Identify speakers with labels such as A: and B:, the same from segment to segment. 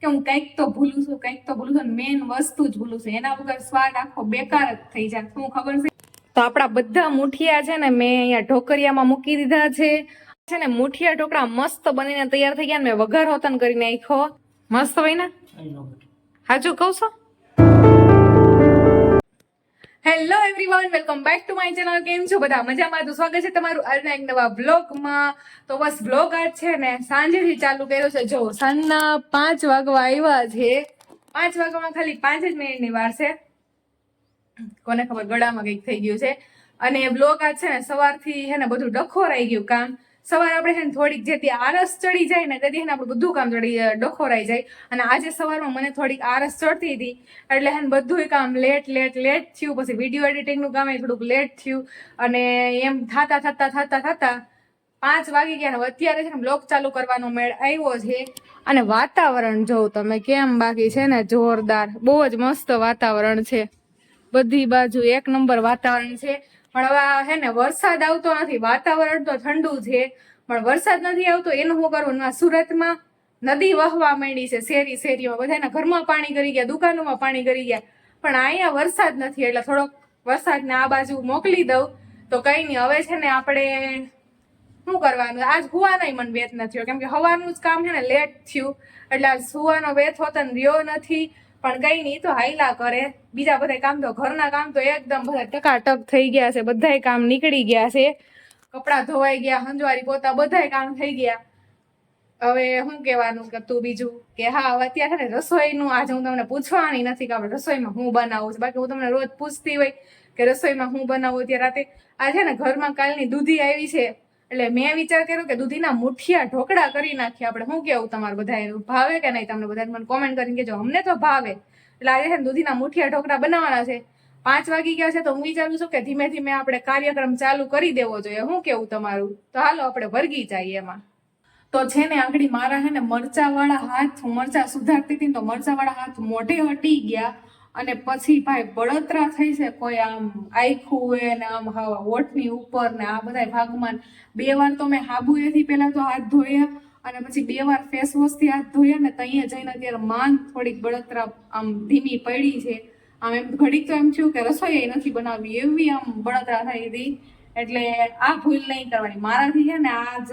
A: કે હું કંઈક તો ભૂલું છું કંઈક તો ભૂલું છું મેન વસ્તુ જ ભૂલું છું. એના વગર સ્વાદ આખો બેકાર જ થઈ જાય. શું ખબર છે? તો આપણા બધા મુઠિયા છે ને મેં અહીંયા ઢોકરિયામાં મૂકી દીધા છે. છે ને મુઠિયા ઢોકળા મસ્ત બનીને તૈયાર થઈ ગયા ને મેં વઘાર હોતન કરી નાખ્યો. મસ્ત હોય ને? હાજુ કહું છો? Hello everyone welcome back to my channel કેમ છો બધા મજામાં તો સ્વાગત છે તમારું આજના એક નવા બ્લોગમાં તો બસ બ્લોગ આજ છે ને સાંજેથી ચાલુ કર્યો છે. જો સાંજના પાંચ વાગવા આવ્યા છે. પાંચ વાગવામાં ખાલી પાંચ જ મિનિટની વાર છે. કોને ખબર ગળામાં કંઈક થઈ ગયું છે. અને બ્લોગ આજ છે ને સવારથી હે ને બધું ડખોરાઈ ગયું કામ. સવારે આપણે છે ને થોડીક જેથી આરસ ચડી જાય ને તેથી ને આપણું બધું કામ થોડી ડોખોરાઈ જાય. અને આજે સવારમાં મને થોડીક આરસ ચડતી હતી, એટલે હેને બધું કામ લેટ લેટ લેટ થયું. પછી વીડિયો એડિટિંગનું કામ એ થોડુંક લેટ થયું. અને એમ થતા થતા થતા થતા પાંચ વાગી ગયા. અત્યારે છે ને બ્લોક ચાલુ કરવાનો મેળ આવ્યો છે. અને વાતાવરણ જોઉં તમે કેમ બાકી છે ને જોરદાર. બહુ જ મસ્ત વાતાવરણ છે. બધી બાજુ એક નંબર વાતાવરણ છે. પણ હવે હે ને વરસાદ આવતો નથી, વાતાવરણ તો ઠંડુ છે, પણ વરસાદ નથી આવતો, એનું શું કરવું સુરતમાં નદી વહવા માંડી છે, શેરી શેરીમાં બધાના ઘરમાં પાણી કરી ગયા, દુકાનોમાં પાણી કરી ગયા, પણ અહીંયા વરસાદ નથી, એટલે થોડોક વરસાદને આ બાજુ મોકલી દઉં. તો કઈ નહીં, હવે છે ને આપણે શું કરવાનું? આજ હુવાનો મન વેત નથી થયો, કેમ કે હવાનું જ કામ છે ને લેટ થયું, એટલે આજ સુવાનો વેત હોતો ને રહ્યો નથી. પણ કઈ નહીં તો હાઈલા કરે. બીજા બધા કામ તો ઘરના કામ તો એકદમ બધા ટકાટક થઈ ગયા છે. બધાય કામ નીકળી ગયા છે. કપડાં ધોવાઈ ગયા, હંજવારી પોતા બધાય કામ થઈ ગયા. હવે શું કહેવાનું કે તું બીજું કે હા, હવે અત્યારે રસોઈનું આજે હું તમને પૂછવાની નથી કે આપણે રસોઈમાં હું બનાવું છું. બાકી હું તમને રોજ પૂછતી હોય કે રસોઈમાં હું બનાવું ત્યારે રાતે. આ છે ને ઘરમાં કાલની દૂધી આવી છે. એટલે મેં વિચાર કર્યો કે દૂધીના મુઠિયા ઢોકળા કરી નાખીએ આપણે. શું કેવું તમારે બધા ભાવે કે નહીં? તમને બધા મને કોમેન્ટ કરીને કહેજો. અમને તો ભાવે. એટલે આજે છે ને દૂધીના મુઠિયા ઢોકળા બનાવવાના છે. પાંચ વાગી ગયા છે તો હું વિચારું છું કે ધીમે ધીમે આપણે કાર્યક્રમ ચાલુ કરી દેવો જોઈએ. શું કેવું તમારું? તો હાલો, આપણે વર્ગી જઈએ એમાં. તો છે ને આંગળી મારા છે ને મરચા વાળા હાથ હું મરચા સુધારતી હતી તો મરચા વાળા હાથ મોઢે હટી ગયા. અને પછી ભાઈ બળતરા થઈ છે, કોઈ આમ આખું હોય ને આમ હા ઓઠની ઉપર ને આ બધા ભાગમાં. બે વાર તો મેં હાબુએથી પહેલાં તો હાથ ધોયા અને પછી બે વાર ફેસ વોશથી હાથ ધોયા ને ત્યાં જઈને અત્યારે માન થોડીક બળતરા આમ ધીમી પડી છે. આમ એમ ઘડીક તો એમ થયું કે રસોઈ નથી બનાવવી, એવી આમ બળતરા થઈ હતી. એટલે આ ભૂલ નહીં કરવાની. મારાથી છે ને આજ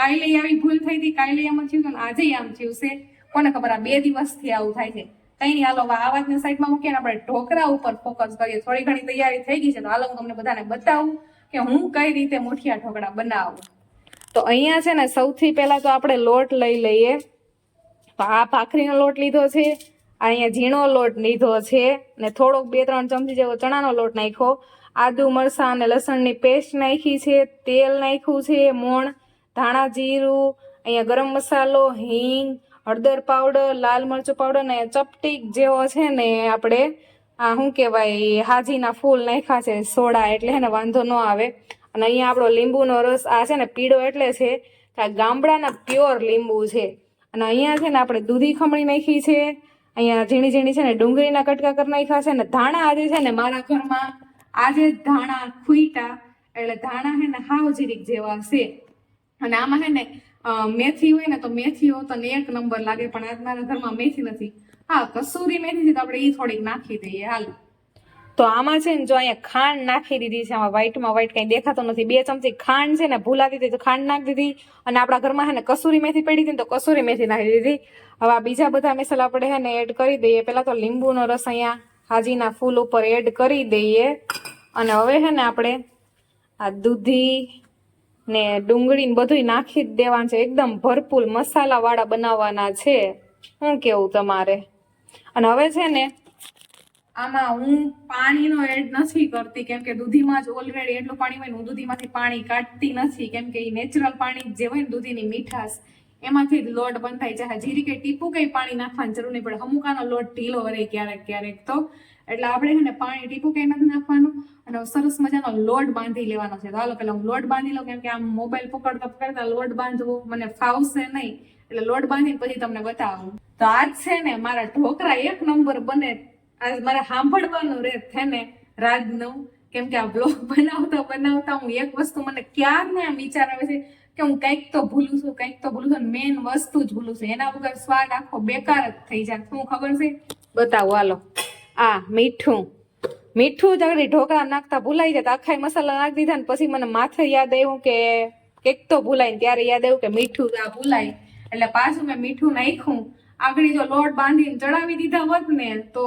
A: કાલે આવી ભૂલ થઈ હતી, કાલે એમ થયું આજે આમ થયું છે. કોને ખબર આ બે દિવસથી આવું થાય છે. કઈ હાલો આ વાતને સાઈડમાં મૂકીને આપણે ઢોકરા ઉપર ફોકસ કરીએ. થોડી ઘણી તૈયારી થઈ ગઈ છે, તો હાલો હું તમને બધાને બતાવું કે હું કઈ રીતે મુઠિયા ઢોકળા બનાવું. તો અહીંયા છે ને, સૌથી પહેલા તો આપણે લોટ લઈ લઈએ. તો આ ભાખરીનો લોટ લીધો છે અહીંયા ઝીણો લોટ લીધો છે, ને થોડોક બે ત્રણ ચમચી જેવો ચણાનો લોટ નાખ્યો. આદુ, મરચાં અને લસણની પેસ્ટ નાખી છે, તેલ નાખ્યું છે, મોણ, ધાણા જીરું, અહીંયા ગરમ મસાલો, હિંગ હળદર પાવડર લાલ મરચું પાવડર ને ચપટીક જેવો છે ને આપણે, આ શું કહેવાય હાજીના ફૂલ નાખ્યા છે, સોડા એટલે ને વાંધો ન આવે. અને અહીંયા આપણો લીંબુનો રસ આ છે ને પીળો એટલે છે કે આ ગામડાના પ્યોર લીંબુ છે. અને અહીંયા છે ને આપણે દૂધી ખમણી નાખી છે, અહીંયા ઝીણી ઝીણી છે ને ડુંગળીના કટકા કરી નાખ્યા છે ને ધાણા આજે છે ને મારા ઘરમાં, આજે ધાણા ખૂઈટા એટલે ધાણા છે ને હાવ જીરીક જેવા છે. અને આમાં છે ને મેથી હોય ને તો મેથી હોય તો ને એક નંબર લાગે, પણ આજ મારા ઘરમાં મેથી નથી. હા કસૂરી મેથી છે તો આપણે એ થોડીક નાખી દઈએ, હાલ. તો આમાં છે ને જો અહીંયા ખાંડ નાખી દીધી છે, આમાં વ્હાઈટમાં વ્હાઈટ કંઈ દેખાતો નથી. બે ચમચી ખાંડ છે ને ભૂલાતી હતી તો ખાંડ નાખી દીધી. અને આપણા ઘરમાં છે ને કસૂરી મેથી પડી હતી તો કસૂરી મેથી નાખી દીધી. હવે આ બીજા બધા મસાલા આપણે છે ને એડ કરી દઈએ. પહેલાં તો લીંબુનો રસ અહીંયા હાજીના ફૂલ ઉપર એડ કરી દઈએ. અને હવે છે ને આપણે આ દૂધી ને ડુંગળી ને બધું નાખી જ દેવાનું છે. એકદમ ભરપૂર મસાલા વાળા બનાવવાના છે. શું કેવું તમારે? અને હવે છે ને, આમાં હું પાણીનો એડ નથી કરતી. કેમ કે દૂધીમાં જ ઓલરેડી એટલું પાણી હોય ને, હું દૂધીમાંથી પાણી કાઢતી નથી. કેમ કે એ નેચરલ પાણી જે હોય ને, દૂધીની મીઠાશ, એમાંથી જ લોટ બંધાય છે જીરી કે ટીપું કઈ પાણી નાખવાની જરૂર નહીં પડે. અમુકાનો લોટ ઢીલો રહે ક્યારેક ક્યારેક તો. એટલે આપણે છે ને પાણી ટીપું કે નથી નાખવાનું અને સરસ મજાનો લોટ બાંધી લેવાનો છે. તો હાલો પેલા હું લોટ બાંધી લઉં કેમ કે આમ મોબાઈલ પકડતા પકડતા લોટ બાંધવું મને ફાવશે નહીં. એટલે લોટ બાંધી પછી તમને બતાવું. તો આજ છે ને મારા ઢોકરા એક નંબર બને. આજ મારે સાંભળવાનું રહે છે ને રાજનું. કેમ કે આ બ્લોગ બનાવતા બનાવતા હું એક વસ્તુ મને ક્યારને આમ વિચાર આવે છે કે હું કંઈક તો ભૂલું છું, કંઈક તો ભૂલું છું મેઇન વસ્તુ જ ભૂલું છું. એના વગર સ્વાદ આખો બેકાર જ થઈ જાય. શું ખબર છે? બતાવો, હાલો. આ મીઠું. મીઠું જગડી ઢોકળા નાખતા ભૂલાઈ જાય. તો આખા મસાલા નાખી દીધા ને પછી મને માથે યાદ આવ્યું કે કેક તો ભૂલાય ત્યારે યાદ આવ્યું કે મીઠું આ ભૂલાય. એટલે પાછું મેં મીઠું નાખ્યું. આગળ જો લોટ બાંધીને ચડાવી દીધા હોત ને, તો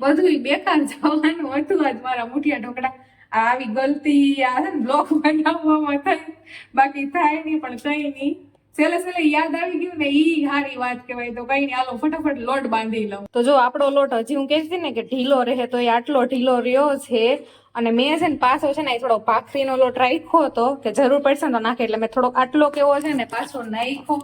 A: બધું બેકાર જવાનું હતું આજ મારા મુઠિયા ઢોકળા. આવી ગલતી, આ બ્લોક બનાવવામાં થાય. બાકી થાય નહીં, પણ કઈ નહીં. છેલ્લે છેલ્લે યાદ આવી ગયું ને ઈ સારી વાત કહેવાય. તો કઈ નહીં, હાલો, ફટાફટ લોટ બાંધી લઉં. તો જો આપણો લોટ હજી હું કહેતી ને કે ઢીલો રહે, તો એ આટલો ઢીલો રહ્યો છે. અને મેં છે ને પાછો છે ને એ થોડો ભાખરીનો લોટ રાખ્યો હતો, કે જરૂર પડશે ને તો નાખે. એટલે મેં થોડો આટલો કેવો છે ને પાછો નાખ્યો,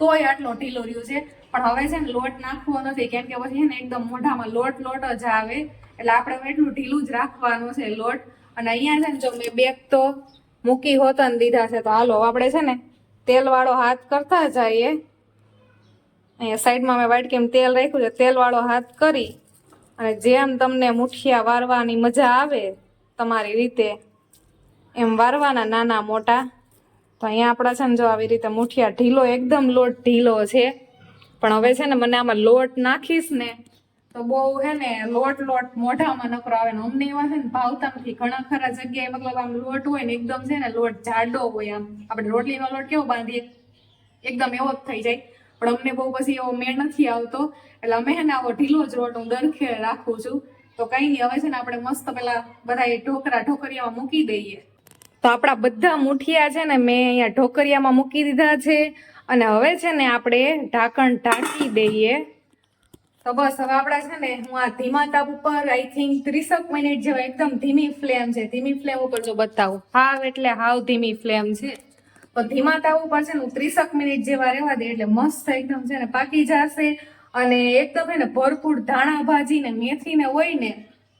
A: તોય આટલો ઢીલો રહ્યો છે. પણ હવે છે ને લોટ નાખવો નથી, કેમ કે પછી છે ને એકદમ મોઢામાં લોટ લોટ જ આવે. એટલે આપણે એટલું ઢીલું જ રાખવાનું છે લોટ. અને અહીંયા છે ને જો મેં બેગ તો મૂકી હોતા ને દીધા છે, તો હાલો, આપણે છે ને તેલ વાળો હાથ કરતા જઈએ. અહીંયા સાઈડમાં મેં વાઈટ કેમ તેલ રાખ્યું છે તેલ વાળો હાથ કરી અને જેમ તમને મુઠિયા વારવાની મજા આવે તમારી રીતે, એમ વારવાના નાના મોટા. તો અહીંયા આપણા છે ને જો આવી રીતે મુઠિયા ઢીલો, એકદમ લોટ ઢીલો છે. પણ હવે છે ને મને આમાં લોટ નાખીશ ને તો બહુ હે ને લોટ લોટ મોઢામાં નકરો આવે ને અમને એવા છે ને ભાવતા નથી ઘણા ખરા જગ્યાએ મતલબ આમ લોટ હોય ને એકદમ છે ને લોટ જાડો હોય આમ. આપણે રોટલીનો લોટ કેવો બાંધીએ? એકદમ એવો જ થઈ જાય. પણ અમને બહુ પછી એવો મેળ નથી આવતો. એટલે અમે હે ને આવો ઢીલો જ રોટ હું દરખે રાખું છું. તો કઈ નહીં, હવે છે ને આપણે મસ્ત પેલા બધા એ ઢોકરા ઢોકરિયામાં મૂકી દઈએ. તો આપણા બધા મુઠિયા છે ને મેં અહીંયા ઢોકરિયામાં મૂકી દીધા છે. અને હવે છે ને આપણે ઢાંકણ ઢાંકી દઈએ. તો બસ હવે આપણા છે ને, હું આ ધીમા તાપ ઉપર આઈ થિંક ત્રીસક મિનિટ જેવા એકદમ ધીમી ફ્લેમ છે. ધીમી ફ્લેમ ઉપર જો બતાવું. હાવ એટલે હાવ ધીમી ફ્લેમ છે. તો ધીમા તાપ ઉપર છે ને, હું ત્રીસક મિનિટ જેવા રહેવા દે એટલે મસ્ત એકદમ છે ને, પાકી જશે અને એકદમ એને ભરપૂર ધાણા ભાજી ને મેથી ને હોય ને,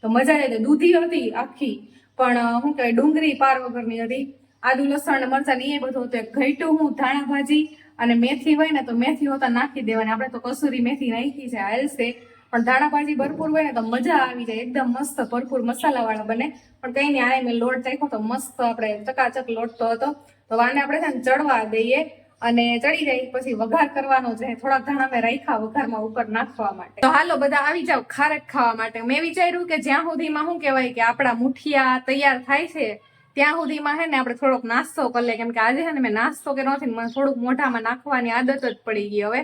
A: તો મજા આવે. દૂધી હતી આખી, પણ શું કહેવાય ડુંગળી પાર વગરની હતી. આદુ, લસણ, મરચાં ને એ બધું હતું. ઘઈટું હું ધાણા ભાજી અને મેથી હોય ને તો મેથી હોતા નાખી દેવાની. આપણે તો કસૂરી મેથી નાખી છે હાલશે પણ ધાણા ભાજી ભરપૂર હોય ને તો મજા આવી જાય. એકદમ મસ્ત ભરપૂર મસાલા વાળા બને. પણ કંઈ નહીં આને મેં લોટ ચાખ્યો તો મસ્ત આપણે ચકાચક લોટ તો હતો. તો વાને આપણે છે ને ચડવા દઈએ અને ચડી જાય. પછી વઘાર કરવાનો છે. થોડાક ધાણા મેં રાખ્યા વઘારમાં ઉપર નાખવા માટે. તો હાલો બધા આવી જાવ ખારેક ખાવા માટે. મેં વિચાર્યું કે જ્યાં સુધીમાં શું કહેવાય કે આપણા મુઠિયા તૈયાર થાય છે ત્યાં સુધીમાં હે ને આપણે થોડોક નાસ્તો કરી લે કેમ કે આજે છે ને મેં નાસ્તો કર્યો નથી મને થોડુંક મોઢામાં નાખવાની આદત જ પડી ગઈ હવે.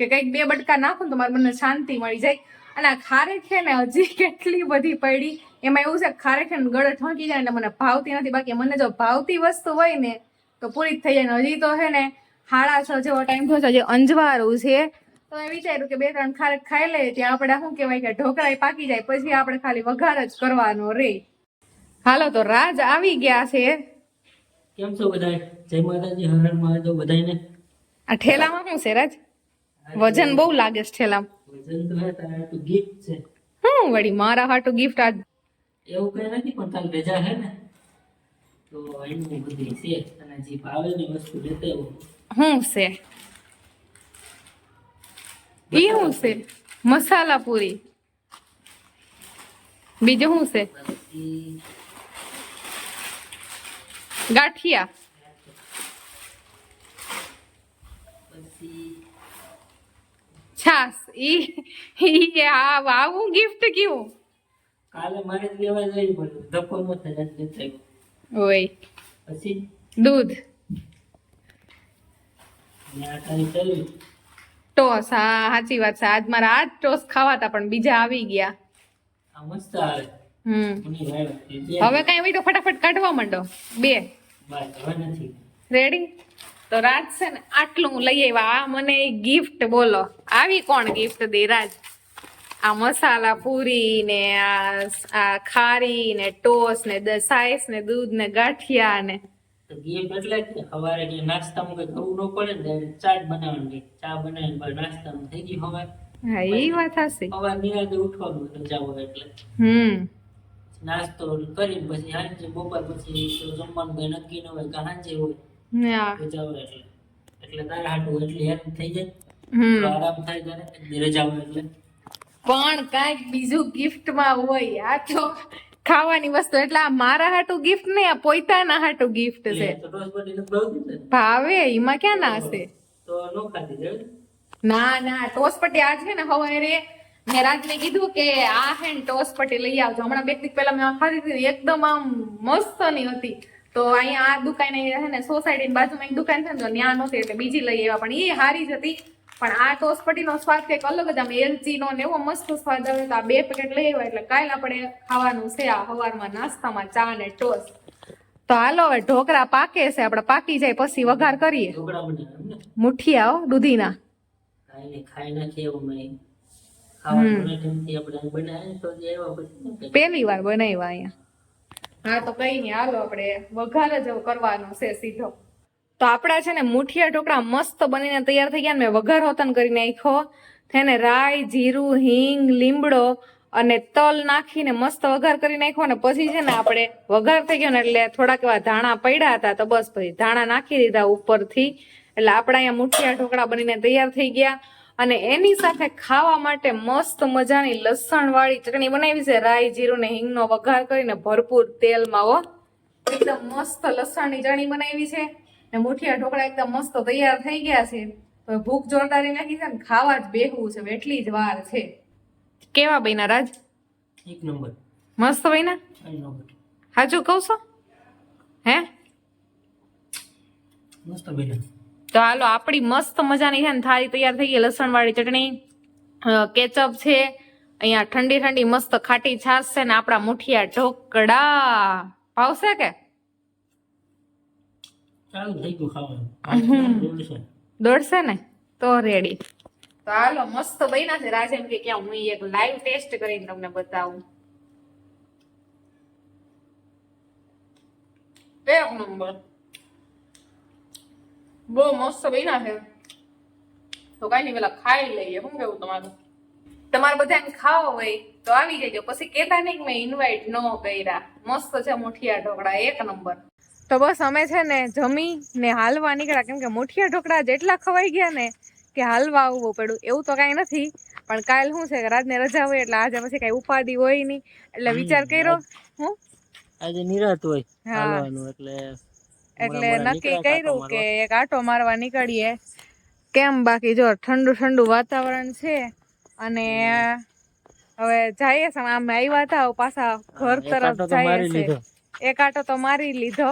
A: કે કંઈક બે બટકા નાખું તો મારે મને શાંતિ મળી જાય. અને આ ખારેક છે ને હજી કેટલી બધી પડી. એમાં એવું છે ખારેક છે ને ગળે ઠોકી જાય એટલે મને ભાવતી નથી. બાકી મને જો ભાવતી વસ્તુ હોય ને તો પૂરી જ થઈ જાય. હજી તો છે ને હાડા છ જેવો ટાઈમ થયો છે. હજી અંજવારું છે. તો મેં વિચાર્યું કે બે ત્રણ ખારેક ખાઈ લઈએ. ત્યાં આપણે શું કહેવાય કે ઢોકળા પાકી જાય. પછી આપણે ખાલી વઘાર જ કરવાનો રે. હાલો તો રાજ આવી ગયા છે.
B: કેમ છો બધા જય માતાજી હર હર મહાદેવ બધાને
A: આ ઠેલામાં શું છે રાજ? વજન બહુ લાગે છે ઠેલામાં.
B: વજન તો હે તારે તો ગિફ્ટ છે.
A: હું વળી મારા હાટુ ગિફ્ટ આજ.
B: એવું કઈ નથી પણ તારે રજા હે ને તો એનું બધી છે. અને જે ભાવે ને વસ્તુ લેતે
A: શું છે? ઈ હું છે? મસાલા પૂરી. બીજું શું છે? ગાંઠિયા. છાસ ઈ આવું ગિફ્ટ કેવું
B: કાલે મારે લેવા જઈ પડ્યું. ન થાય લેતા
A: ઓય.
B: પછી?
A: દૂધ. ટોસ. હા સાચી વાત છે. આજ મારા આજ ટોસ ખાવાતા પણ બીજા આવી ગયા.
B: આ મસ્ત આવે.
A: હવે કઈ હોય તો ફટાફટ કાઢવા માંડો. બે. રેડી તો રાજ છે ને આટલું લઈ આવ્યા. આ મને ગિફ્ટ બોલો. આવી કોણ ગિફ્ટ દે રાજ? આ મસાલા પૂરી ને આ ખારી ને ટોસ ને સાઈસ ને દૂધ ને ગાંઠિયા ને.
B: ગેમ એટલે જ સવારે કે નાસ્તામાં કઈ કરવું ન પડે ને ચા જ બનાવવાની ચા બનાવીને નાસ્તામાં થઈ ગઈ સવાર
A: હા એ વાત હશે
B: સવાર નિરાંતે ઉઠવાનું રજા એટલે.
A: હમ.
B: નાસ્તો કરીને પછી સાંજે બપોર પછી જમવાનું કઈ નક્કી ન હોય કે સાંજે હોય. રજાઓ એટલે. એટલે તારે હાટું એટલે હેલ્પ થઈ જાય. આરામ થાય તારે એક રજા હોય એટલે.
A: પણ કાંઈક બીજું ગિફ્ટમાં હોય આ તો ખાવાની વસ્તુ એટલે આ મારા હાટુ ગિફ્ટ નહીં આ પોતાના હાટુ ગિફ્ટ છે? ભાવે એમાં ક્યાં ના હશે
B: નો
A: ના ટોસ પટ્ટી આ છે ને હવારે મેં રાજને કીધું કે આ હે ને ટોસ પટ્ટી લઈ આવજો. હમણાં બે દિવસ પહેલા મેં ખાધી હતી એકદમ આમ મસ્તની હતી. તો અહીંયા આ દુકાન હે ને સોસાયટી બાજુમાં એક દુકાન છે ને તો ત્યાં નહોતી એટલે બીજી લઈ આવ્યા. પણ એ હારી જ હતી. પણ આ ટોસ પટ્ટીનો સ્વાદ કંઈક અલગ જ આમ એલચી નો ને એવો મસ્ત સ્વાદ આવે તો આ બે પેકેટ લઈ આવ્યા. એટલે કાલ આપણે ખાવાનું છે આ સવારમાં નાસ્તામાં ચા ને ટોસ. તો હાલો હવે ઢોકળા પાકે છે આપણે પાકી જાય પછી વઘાર કરીએ. મુઠિયા દૂધીના.
B: ખાઈ નાખીએ
A: પહેલી વાર બનાવ્યા અહીંયા. હા તો કઈ નઈ હાલો આપણે વઘાર જ કરવાનો છે સીધો. તો આપણા છે ને મુઠિયા ઢોકળા મસ્ત બનીને તૈયાર થઈ ગયા ને મેં વઘાર હોતન કરી નાખ્યો. તેને રાઈ જીરું હિંગ લીમડો અને તલ નાખીને મસ્ત વઘાર કરી નાખ્યો ને પછી છે ને આપણે વઘાર થઈ ગયો ને એટલે થોડાક એવા ધાણા પડ્યા હતા તો બસ પછી ધાણા નાખી દીધા ઉપરથી. એટલે આપણા અહીંયા મુઠિયા ઢોકળા બનીને તૈયાર થઈ ગયા. અને એની સાથે ખાવા માટે મસ્ત મજાની લસણ વાળી ચટણી બનાવી છે. રાઈ જીરું ને હિંગનો વઘાર કરીને ભરપૂર તેલમાં હો. એકદમ મસ્ત લસણની ચટણી બનાવી છે. ને મુઠિયા ઢોકળા એકદમ મસ્ત તૈયાર થઈ ગયા છે. તો ભૂખ જોરદારી નાખી છે ને ખાવા જ બેહવું છે. એટલી જ વાર છે. કેવા બન્યા રાજ?
B: એક નંબર.
A: મસ્ત બન્યા? હાજુ કહું છો? હે?
B: મસ્ત બન્યા.
A: તો હાલો આપણી મસ્ત મજાની છે ને થાળી તૈયાર થઈ ગઈ. લસણ વાળી ચટણી કેચઅપ છે. અહીંયા ઠંડી ઠંડી મસ્ત ખાટી છાશ છે ને આપણા મુઠિયા ઢોકળા. ભાવશે કે.
B: દોડશે.
A: ને? તો રેડી તો હાલો મસ્ત બન્યા છે રાજ એમ કે ક્યાં હું એક લાઈવ ટેસ્ટ કરીને તમને બતાવું. એક નંબર. બહુ મસ્ત બન્યા છે. તો કઈ નહીં પેલા ખાઈ લઈએ. શું કેવું તમારું? તમારે બધાને ખાવા હોય તો આવી જજો. પછી કેતા નહીં કે મેં ઇન્વાઇટ ન કર્યા. મસ્ત છે મુઠિયા ઢોકળા એક નંબર. તો બસ અમે છે ને જમી ને હાલવા નીકળ્યા. કેમ કે મુઠિયા ઢોકળા જેટલા ખવાઈ ગયા ને કે હાલવા આવવું પડ્યું. એવું તો કાંઈ નથી. પણ કાલ શું છે કે રાતને રજા હોય એટલે આજે પછી કાંઈ ઉપાધિ હોય નહીં. એટલે વિચાર કર્યો. હું?
B: આજે નિરાત હોય
A: હા.
B: હાલવાનું એટલે
A: એટલે નક્કી કર્યું કે એક આટો મારવા નીકળીએ. કેમ બાકી જો ઠંડુ ઠંડુ વાતાવરણ છે અને હવે જઈએ છે આમ આવ્યા હતા પાછા ઘર તરફ જઈએ. છે એક આટો તો મારી લીધો.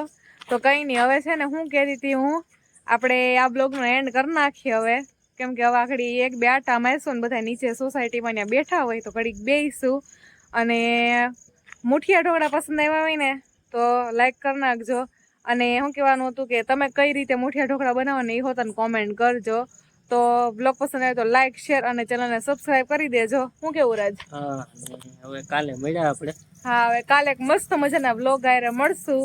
A: તો કઈ નહીં હવે છે ને હું કહેતી હતી હું આપણે આ બ્લોગનો એન્ડ કરી નાખીએ હવે. કેમ કે હવે આખડી એક બે આટા મારશું ને બધા નીચે સોસાયટીમાં ત્યાં બેઠા હોય તો ઘડીક બેસું અને મુઠિયા ઢોકળા પસંદ આવ્યા હોય ને તો લાઈક કરી નાખજો. અને શું કહેવાનું હતું કે તમે કઈ રીતે મુઠિયા ઢોકળા બનાવો ને એ તને કોમેન્ટ કરજો. તો બ્લોગ પસંદ આવે તો લાઈક શેર અને ચેનલને સબસ્ક્રાઇબ કરી દેજો. શું કેવું રાજ?
B: હા હવે કાલે મળ્યા આપણે.
A: હા હવે કાલે એક મસ્ત મજાના બ્લોગ આયરે મળશું.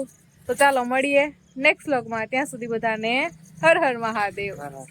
A: તો ચાલો મળીએ નેક્સ્ટ બ્લોગમાં ત્યાં સુધી બધાને હર હર મહાદેવ.
B: હા.